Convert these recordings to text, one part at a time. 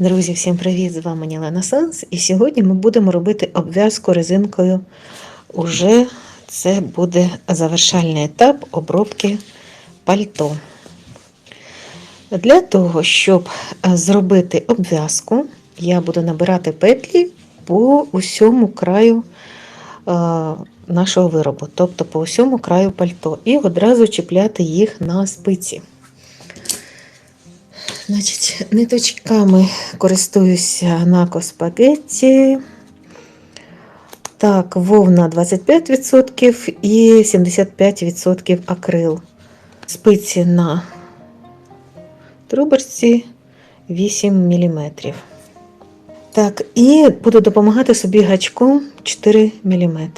Друзі, всім привіт! З вами Ніла Санс. І сьогодні ми будемо робити обв'язку резинкою. Уже це буде завершальний етап обробки пальто. Для того, щоб е, зробити обв'язку, я буду набирати петлі по усьому краю е, нашого виробу, тобто по усьому краю пальто, і одразу чіпляти їх на спиці. Значить, ниточками користуюся на коспагетті. Так, вовна 25% і 75% акрил. Спиці на трубочці 8 мм. Так, і буду допомагати собі гачком 4 мм.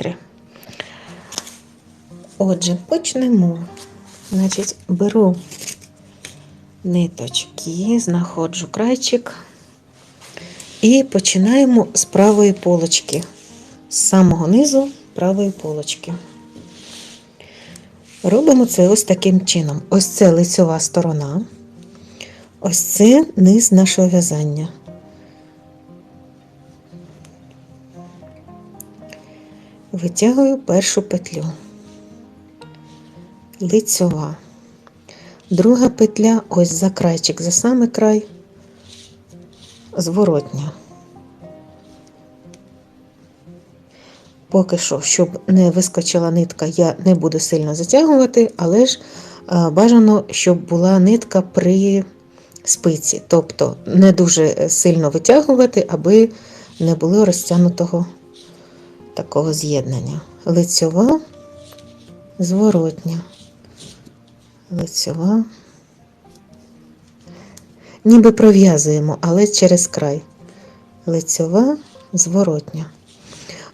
Отже, почнемо. Значить, беру ниточки, знаходжу крайчик і починаємо з правої полочки, з самого низу правої полочки. Робимо це ось таким чином. Ось це лицьова сторона, ось це низ нашого в'язання. Витягую першу петлю, лицьова. Друга петля ось за крайчик, за самий край, зворотня. Поки що, щоб не вискочила нитка, я не буду сильно затягувати, але ж бажано, щоб була нитка при спиці, тобто не дуже сильно витягувати, аби не було розтягнутого такого з'єднання. Лицьова, зворотня лицьова. Ніби пров'язуємо, але через край. Лицьова, зворотня.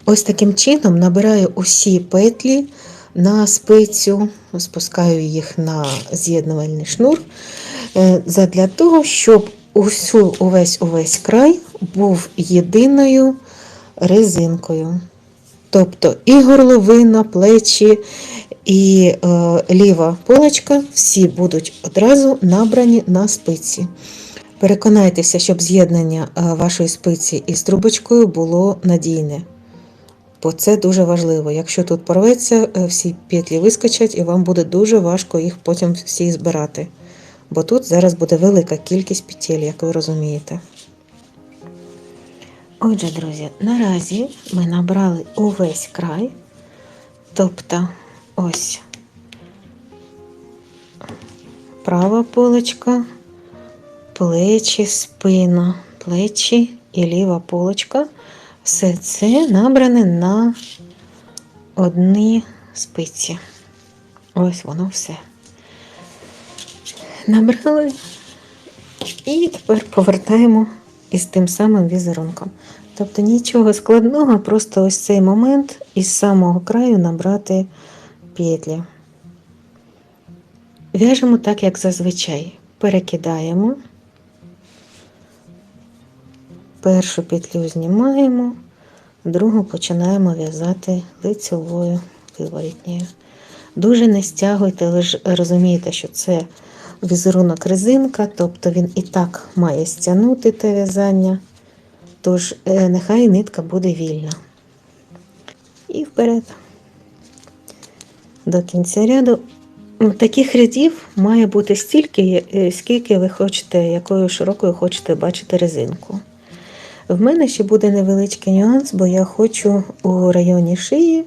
Ось таким чином набираю усі петлі на спицю, спускаю їх на з'єднувальний шнур, е, для того, щоб усю, увесь увесь край був єдиною резинкою. Тобто і горловина, плечі, і е, ліва полочка всі будуть одразу набрані на спиці. Переконайтеся, щоб з'єднання е, вашої спиці із трубочкою було надійне. Бо це дуже важливо. Якщо тут порветься, е, всі петлі вискочать, і вам буде дуже важко їх потім всі збирати. Бо тут зараз буде велика кількість петель, як ви розумієте. Отже, друзі, наразі ми набрали увесь край, тобто ось права полочка, плечі, спина, плечі і ліва полочка. Все це набране на одні спиці. Ось воно все. Набрали і тепер повертаємо із тим самим візерунком. Тобто нічого складного, просто ось цей момент із самого краю набрати петлі. В'яжемо так, як зазвичай. Перекидаємо, першу петлю знімаємо, другу починаємо в'язати лицевою виворітньою. Дуже не стягуйте, ви ж розумієте, що це візерунок резинка, тобто він і так має стягнути те в'язання, тож е, нехай нитка буде вільна. І вперед. До кінця ряду. Таких рядів має бути стільки, е, скільки ви хочете, якою широкою хочете бачити резинку. В мене ще буде невеличкий нюанс, бо я хочу у районі шиї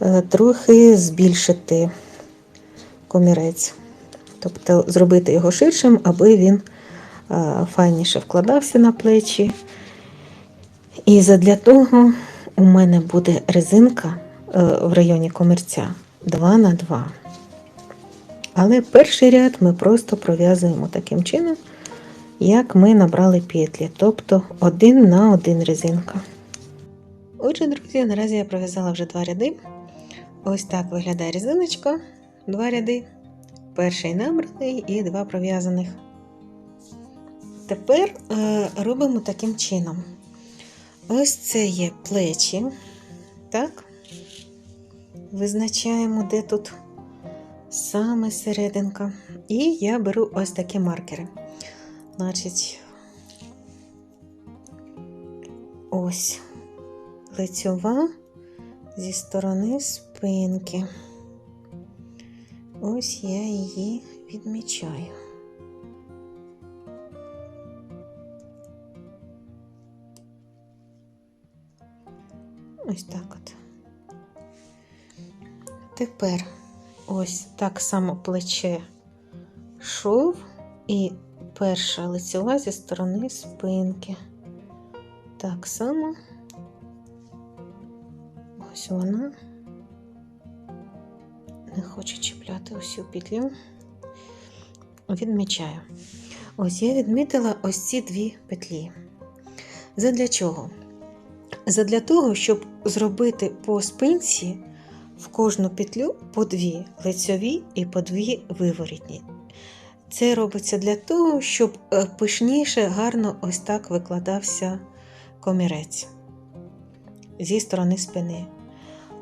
е, трохи збільшити комірець. Тобто зробити його ширшим, аби він е, файніше вкладався на плечі. І задля того у мене буде резинка в районі комірця 2 на 2. Але перший ряд ми просто пров'язуємо таким чином, як ми набрали петлі, тобто один на один резинка. Отже, друзі, наразі я пров'язала вже два ряди. Ось так виглядає резиночка, два ряди перший набраний і два пров'язаних. Тепер е, робимо таким чином. Ось це є плечі. Так? Визначаємо, де тут саме серединка. І я беру ось такі маркери. Значить, ось лицьова зі сторони спинки. Ось я її відмічаю. Ось так от. Тепер ось так само плече шов і перша лицьова зі сторони спинки. Так само ось вона не хочу чіпляти усю петлю. Відмічаю. Ось я відмітила ось ці дві петлі. Задля чого? Задля того, щоб зробити по спинці в кожну петлю по дві лицьові і по дві виворітні. Це робиться для того, щоб е, пишніше, гарно ось так викладався комірець зі сторони спини.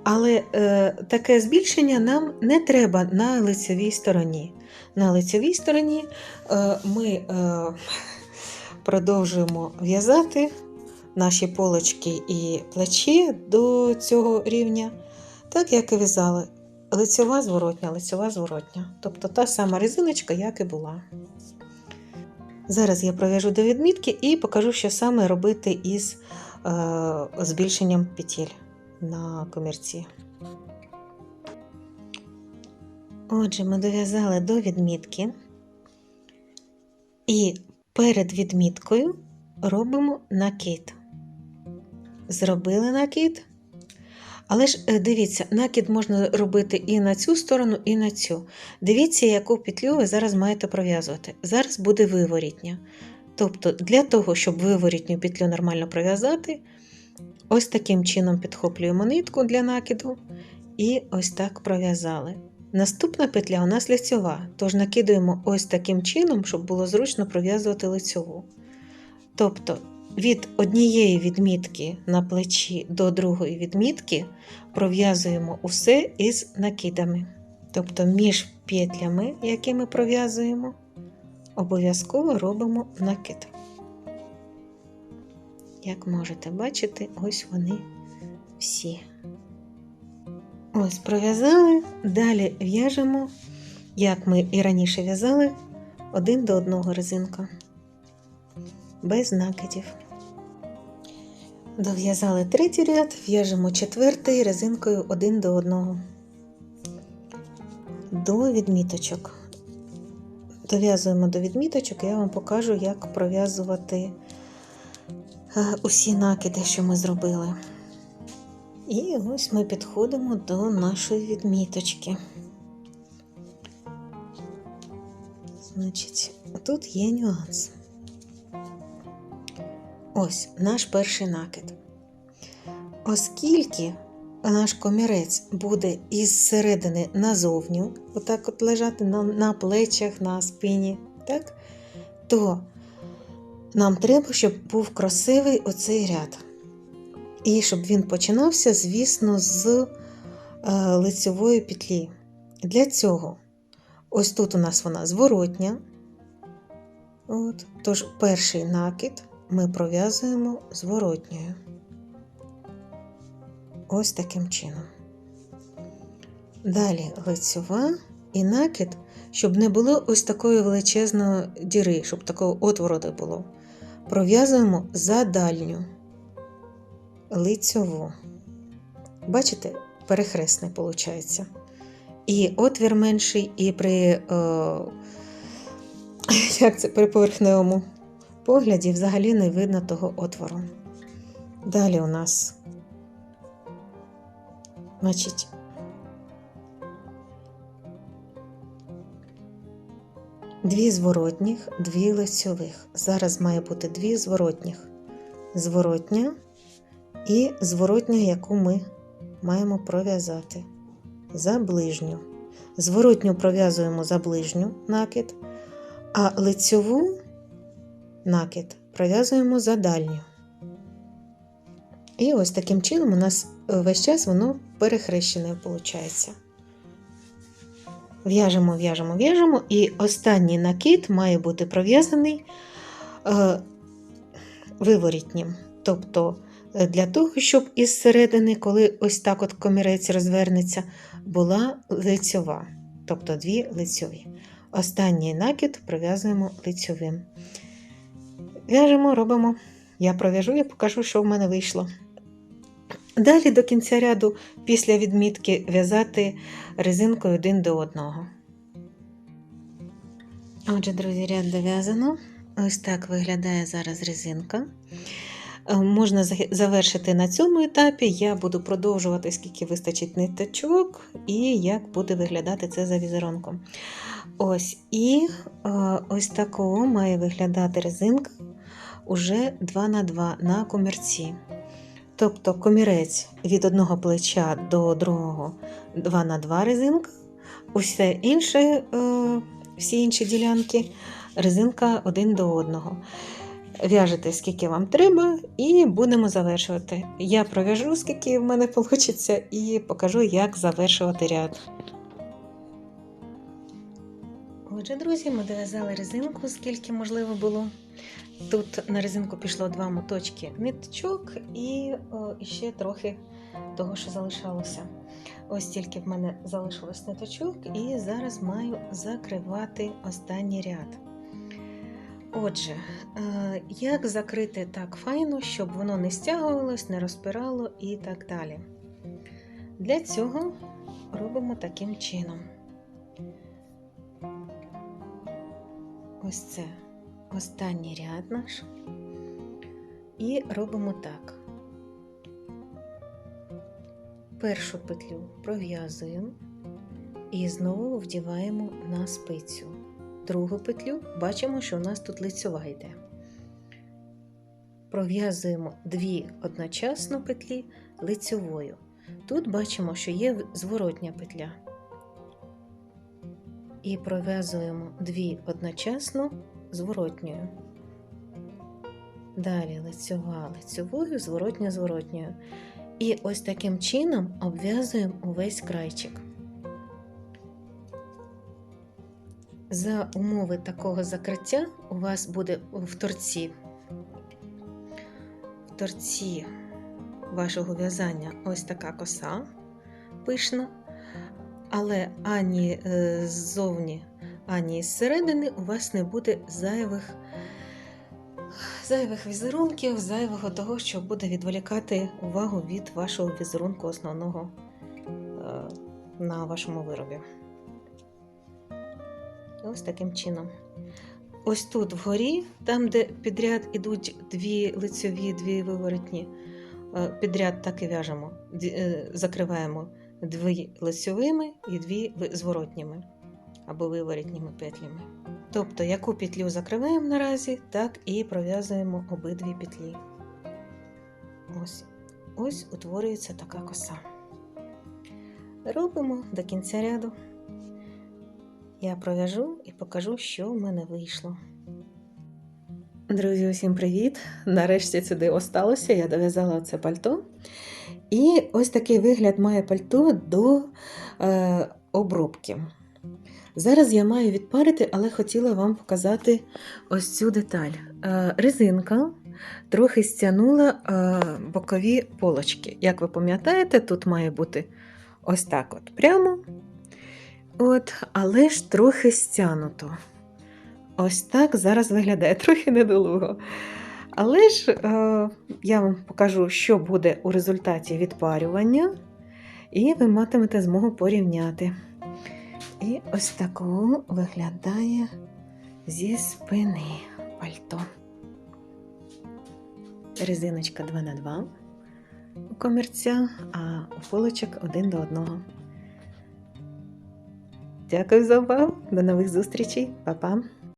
Але е, таке збільшення нам не треба на лицевій стороні. На лицевій стороні е, ми е, продовжуємо в'язати наші полочки і плечі до цього рівня, так як і в'язали. Лицьова зворотня, лицьова зворотня. Тобто та сама резиночка, як і була. Зараз я пров'яжу до відмітки і покажу, що саме робити із е, збільшенням петель на комірці. Отже, ми дов'язали до відмітки. І перед відміткою робимо накид. Зробили накид. Але ж е, дивіться, накид можна робити і на цю сторону, і на цю. Дивіться, яку петлю ви зараз маєте пров'язувати. Зараз буде виворітня. Тобто, для того, щоб виворітню петлю нормально пров'язати, ось таким чином підхоплюємо нитку для накиду і ось так пров'язали. Наступна петля у нас лицьова, тож накидуємо ось таким чином, щоб було зручно пров'язувати лицьову. Тобто від однієї відмітки на плечі до другої відмітки пров'язуємо усе із накидами. Тобто між петлями, які ми пров'язуємо, обов'язково робимо накид. Як можете бачити, ось вони всі. Ось пров'язали, далі в'яжемо, як ми і раніше в'язали, один до одного резинка, без накидів. Дов'язали третій ряд, в'яжемо четвертий резинкою один до одного. До відміточок. Дов'язуємо до відміточок, я вам покажу, як пров'язувати усі накиди, що ми зробили. І ось ми підходимо до нашої відміточки. Значить, тут є нюанс. Ось наш перший накид. Оскільки наш комірець буде із середини назовню, отак от лежати на на плечах, на спині, так? то нам треба, щоб був красивий оцей ряд. І щоб він починався, звісно, з е, лицевої петлі. Для цього, ось тут у нас вона зворотня. От, Тож перший накид ми пров'язуємо зворотньою. Ось таким чином. Далі лицьова і накид, щоб не було ось такої величезної діри, щоб такого отвору було. Пров'язуємо за дальню лицьову. Бачите, перехресний виходить. І отвір менший, і при о, як це, при поверхневому погляді взагалі не видно того отвору. Далі у нас, значить, дві зворотніх, дві лицьових. Зараз має бути дві зворотніх. Зворотня і зворотня, яку ми маємо пров'язати за ближню. Зворотню пров'язуємо за ближню накид, а лицьову накид пров'язуємо за дальню. І ось таким чином у нас весь час воно перехрещене виходить. В'яжемо, в'яжемо, в'яжемо, і останній накид має бути пров'язаний е, виворітнім. Тобто Е, Для того, щоб із середини, коли ось так от комірець розвернеться, була лицьова, тобто дві лицьові. Останній накид пров'язуємо лицьовим. В'яжемо, робимо. Я пров'яжу і покажу, що в мене вийшло. Далі до кінця ряду, після відмітки, в'язати резинкою один до одного. Отже, друзі, ряд дов'язано. Ось так виглядає зараз резинка. Е, Можна завершити на цьому етапі. Я буду продовжувати, скільки вистачить ниточок, і як буде виглядати це за візерунком. Ось, і е, ось такого має виглядати резинка уже 2 на 2 на комірці. Тобто комірець від одного плеча до другого 2 на 2 резинка, усе інше, е, всі інші ділянки резинка один до одного. В'яжете, скільки вам треба, і будемо завершувати. Я пров'яжу, скільки в мене вийде, і покажу, як завершувати ряд. Отже, друзі, ми дов'язали резинку, скільки можливо було. Тут на резинку пішло два моточки ниточок і о, ще трохи того, що залишалося. Ось тільки в мене залишилось ниточок, і зараз маю закривати останній ряд. Отже, е, як закрити так файно, щоб воно не стягувалось, не розпирало і так далі. Для цього робимо таким чином. Ось це останній ряд наш. І робимо так. Першу петлю пров'язуємо і знову вдіваємо на спицю. Другу петлю бачимо, що у нас тут лицьова йде. Пров'язуємо дві одночасно петлі лицьовою. Тут бачимо, що є зворотня петля. І пров'язуємо дві одночасно зворотньою. Далі лицьова лицьовою, зворотня зворотньою. І ось таким чином обв'язуємо увесь крайчик. За умови такого закриття у вас буде в торці, в торці вашого в'язання ось така коса пишна, але ані е, ззовні, ані зсередини у вас не буде зайвих, зайвих візерунків, зайвого того, що буде відволікати увагу від вашого візерунку основного е, на вашому виробі. Ось таким чином. Ось тут вгорі, там, де підряд ідуть дві лицьові, дві виворотні, е, підряд так і в'яжемо, е, закриваємо дві лицьовими і дві зворотніми або виворотніми петлями. Тобто, яку петлю закриваємо наразі, так і пров'язуємо обидві петлі. Ось, ось утворюється така коса. Робимо до кінця ряду. Я пров'яжу і покажу, що в мене вийшло. Друзі, усім привіт! Нарешті сюди осталося, я дов'язала це пальто. І ось такий вигляд має пальто до е, обробки. Зараз я маю відпарити, але хотіла вам показати ось цю деталь. Е, резинка трохи стягнула е, бокові полочки. Як ви пам'ятаєте, тут має бути ось так от прямо. От, але ж трохи стянуто. Ось так зараз виглядає трохи недолуго. Але ж е, я вам покажу, що буде у результаті відпарювання, і ви матимете змогу порівняти. І ось такого виглядає зі спини пальто. Резиночка 2 на 2 у комірця, а у полочок один до одного. Дякую за увагу. До нових зустрічей. Па-па.